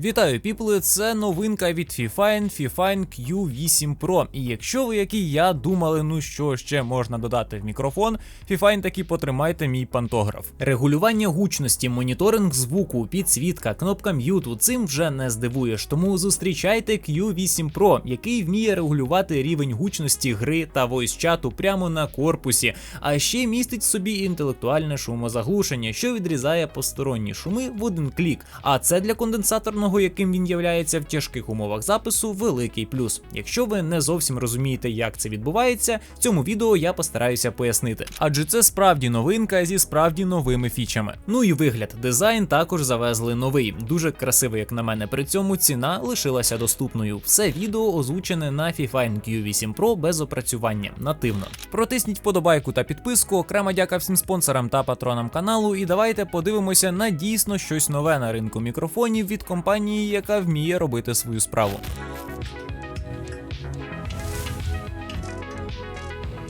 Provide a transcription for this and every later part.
Вітаю, піпли! Це новинка від Fifine, Fifine Q8 Pro. І якщо ви, як і я, думали, ну що ще можна додати в мікрофон, Fifine таки потримайте мій пантограф. Регулювання гучності, моніторинг звуку, підсвітка, кнопка м'юту цим вже не здивуєш. Тому зустрічайте Q8 Pro, який вміє регулювати рівень гучності гри та войс-чату прямо на корпусі, а ще містить собі інтелектуальне шумозаглушення, що відрізає посторонні шуми в один клік. А це для конденсаторного, яким він являється в тяжких умовах запису, великий плюс. Якщо ви не зовсім розумієте, як це відбувається, в цьому відео я постараюся пояснити. Адже це справді новинка зі справді новими фічами. Ну і вигляд, дизайн також завезли новий, дуже красивий, як на мене. При цьому ціна лишилася доступною. Все відео озвучене на Fifine Q8 Pro без опрацювання нативно. Протисніть вподобайку та підписку. Окрема дяка всім спонсорам та патронам каналу. І давайте подивимося на дійсно щось нове на ринку мікрофонів від компанії, яка вміє робити свою справу.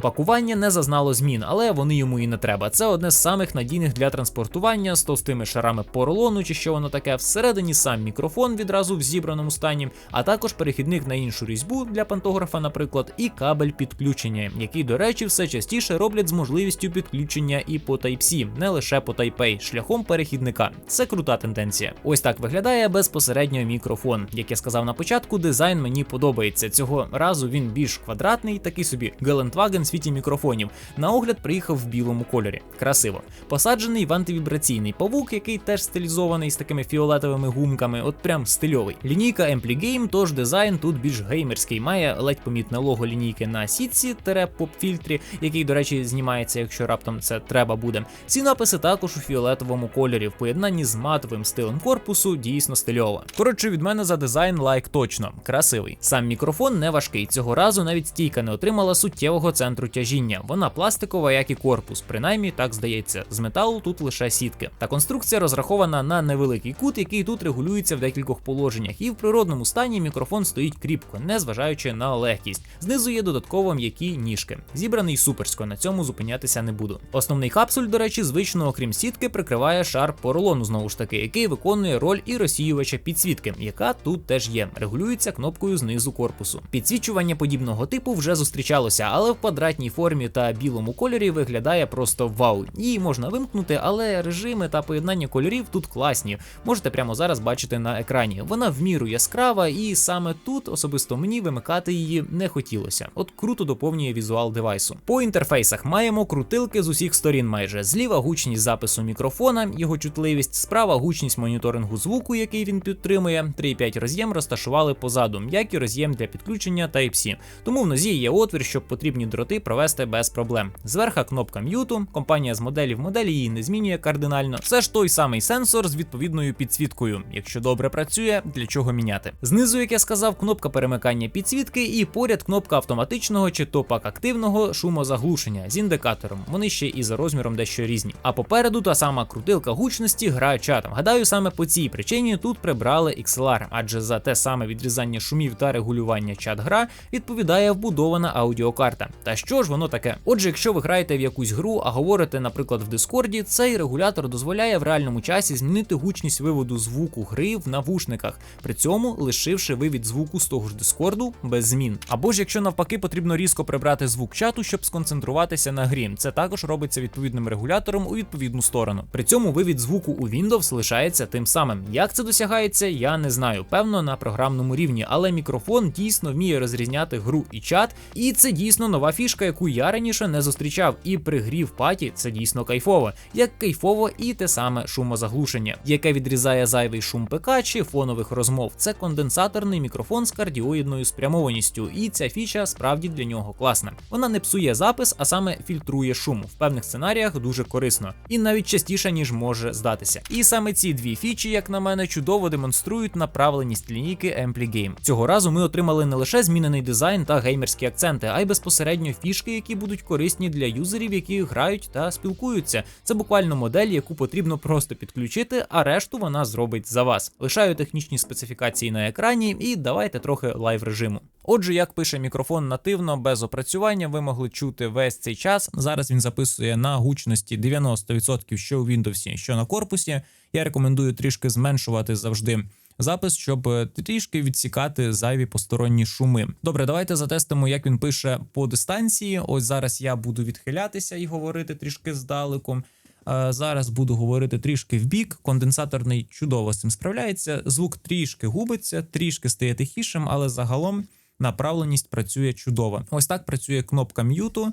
Пакування не зазнало змін, але вони йому і не треба. Це одне з самих надійних для транспортування з товстими шарами поролону, чи що воно таке. Всередині сам мікрофон відразу в зібраному стані, а також перехідник на іншу різьбу для пантографа, наприклад, і кабель підключення, який, до речі, все частіше роблять з можливістю підключення і по Type-C, не лише по Type-A, шляхом перехідника. Це крута тенденція. Ось так виглядає безпосередньо мікрофон. Як я сказав на початку, дизайн мені подобається. Цього разу він більш квадратний, такий собі Gelentwagen світі мікрофонів. На огляд приїхав в білому кольорі. Красиво. Посаджений в антивібраційний павук, який теж стилізований з такими фіолетовими гумками, от прям стильовий. Лінійка Ampli Game, тож дизайн тут більш геймерський. Має ледь помітне лого лінійки на сітці поп фільтрі, який, до речі, знімається, якщо раптом це треба буде. Ці написи також у фіолетовому кольорі, в поєднанні з матовим стилем корпусу, дійсно стильово. Коротше, від мене за дизайн лайк точно красивий. Сам мікрофон не важкий. Цього разу навіть стійка не отримала суттєвого центру тяжіння. Вона пластикова, як і корпус, принаймні так здається. З металу тут лише сітки. Та конструкція розрахована на невеликий кут, який тут регулюється в декількох положеннях. І в природному стані мікрофон стоїть кріпко, незважаючи на легкість. Знизу є додатково м'які ніжки. Зібраний суперсько, на цьому зупинятися не буду. Основний капсуль, до речі, звично, окрім сітки, прикриває шар поролону, знову ж таки, який виконує роль і розсіювача підсвітки, яка тут теж є. Регулюється кнопкою знизу корпусу. Підсвічування подібного типу вже зустрічалося, але в квадратній формі та білому кольорі виглядає просто вау. Її можна вимкнути, але режими та поєднання кольорів тут класні. Можете прямо зараз бачити на екрані. Вона в міру яскрава, і саме тут особисто мені вимикати її не хотілося. От круто доповнює візуал девайсу. По інтерфейсах маємо крутилки з усіх сторін майже. Зліва гучність запису мікрофона, його чутливість, справа гучність моніторингу звуку, який він підтримує. 3,5 роз'єм розташували позаду, як і роз'єм для підключення Type-C. Тому в нозі є отвір, щоб потрібні дроти провести без проблем. Зверха кнопка м'юту, компанія з моделі в моделі її не змінює кардинально. Це ж той самий сенсор з відповідною підсвіткою. Якщо добре працює, для чого міняти? Знизу, як я сказав, кнопка перемикання підсвітки, і поряд кнопка автоматичного чи то пак активного шумозаглушення з індикатором. Вони ще і за розміром дещо різні. А попереду та сама крутилка гучності грає чатом. Гадаю, саме по цій причині тут прибрали XLR, адже за те саме відрізання шумів та регулювання чат-гра відповідає вбудована аудіокарта. Та що ж воно таке? Отже, якщо ви граєте в якусь гру, а говорите, наприклад, в Дискорді, цей регулятор дозволяє в реальному часі змінити гучність виводу звуку гри в навушниках, при цьому лишивши вивід звуку з того ж Дискорду без змін. Або ж якщо навпаки потрібно різко прибрати звук чату, щоб сконцентруватися на грі, це також робиться відповідним регулятором у відповідну сторону. При цьому вивід звуку у Windows лишається тим самим. Як це досягається, я не знаю. Певно, на програмному рівні, але мікрофон дійсно вміє розрізняти гру і чат, і це дійсно нова фішка, яку я раніше не зустрічав. І при грі в паті це дійсно кайфово, як кайфово і те саме шумозаглушення, яке відрізає зайвий шум ПК чи фонових розмов. Це конденсаторний мікрофон з кардіоїдною спрямованістю, і ця фіча справді для нього класна. Вона не псує запис, а саме фільтрує шум. В певних сценаріях дуже корисно, і навіть частіше ніж може здатися. І саме ці дві фічі, як на мене, чудово демонструють направленість лінійки Ampli Game. Цього разу ми отримали не лише змінений дизайн та геймерські акценти, а й безпосередньо фішки, які будуть корисні для юзерів, які грають та спілкуються. Це буквально модель, яку потрібно просто підключити, а решту вона зробить за вас. Лишаю технічні специфікації на екрані, і давайте трохи лайв режиму. Отже, як пише мікрофон нативно, без опрацювання, ви могли чути весь цей час. Зараз він записує на гучності 90%, що у Windows, що на корпусі. Я рекомендую трішки зменшувати завжди запис, щоб е, трішки відсікати зайві посторонні шуми. Добре, давайте затестимо, як він пише по дистанції. Ось зараз я буду відхилятися і говорити трішки здалеку. Е, Зараз буду говорити трішки в бік. Конденсаторний чудово з цим справляється. Звук трішки губиться, трішки стає тихішим, але загалом направленість працює чудово. Ось так працює кнопка м'юту.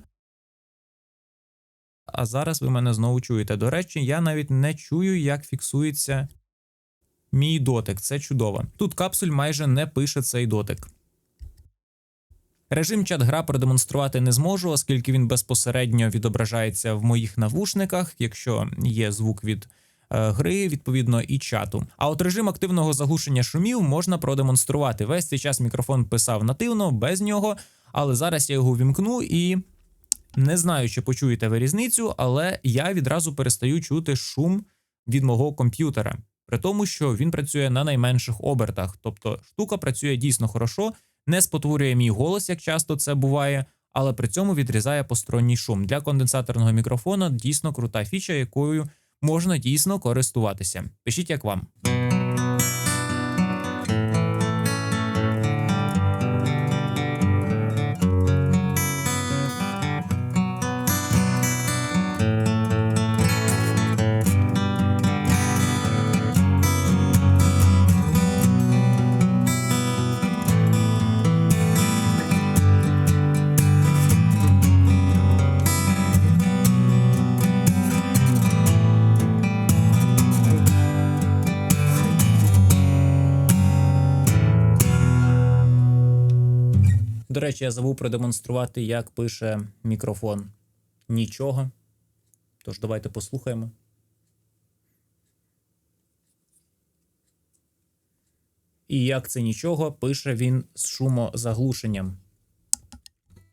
А зараз ви мене знову чуєте. До речі, я навіть не чую, як фіксується мій дотик. Це чудово. Тут капсуль майже не пише цей дотик. Режим чат-гра продемонструвати не зможу, оскільки він безпосередньо відображається в моїх навушниках, якщо є звук від е, гри, відповідно, і чату. А от режим активного заглушення шумів можна продемонструвати. Весь цей час мікрофон писав нативно, без нього, але зараз я його вімкну і не знаю, чи почуєте ви різницю, але я відразу перестаю чути шум від мого комп'ютера, при тому, що він працює на найменших обертах. Тобто штука працює дійсно хорошо, не спотворює мій голос, як часто це буває, але при цьому відрізає посторонній шум. Для конденсаторного мікрофона дійсно крута фіча, якою можна дійсно користуватися. Пишіть, як вам. До речі, я забув продемонструвати, як пише мікрофон. Нічого. Тож давайте послухаємо. І як це нічого, пише він з шумозаглушенням.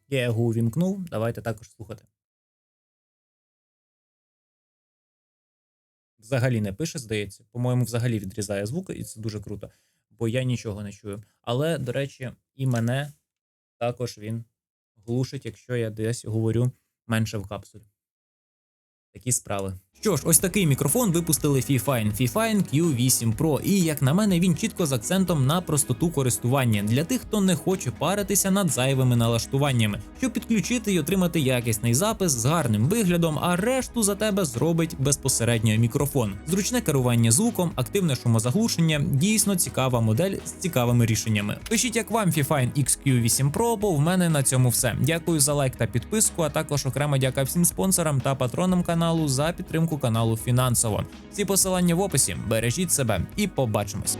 Я його увімкнув. Давайте також слухати. Взагалі не пише, здається. По-моєму, взагалі відрізає звуки, і це дуже круто, бо я нічого не чую. Але, до речі, і мене також він глушить, якщо я десь говорю менше в капсулі. Такі справи. Що ж, ось такий мікрофон випустили Fifine Fifine Q8 Pro, і як на мене, він чітко з акцентом на простоту користування для тих, хто не хоче паритися над зайвими налаштуваннями, щоб підключити і отримати якісний запис з гарним виглядом, а решту за тебе зробить безпосередньо мікрофон. Зручне керування звуком, активне шумозаглушення, дійсно цікава модель з цікавими рішеннями. Пишіть, як вам Fifine XQ8 Pro, бо в мене на цьому все. Дякую за лайк та підписку, а також окрема дяка всім спонсорам та патронам каналу за підтримку каналу фінансово. Всі посилання в описі. Бережіть себе і побачимось.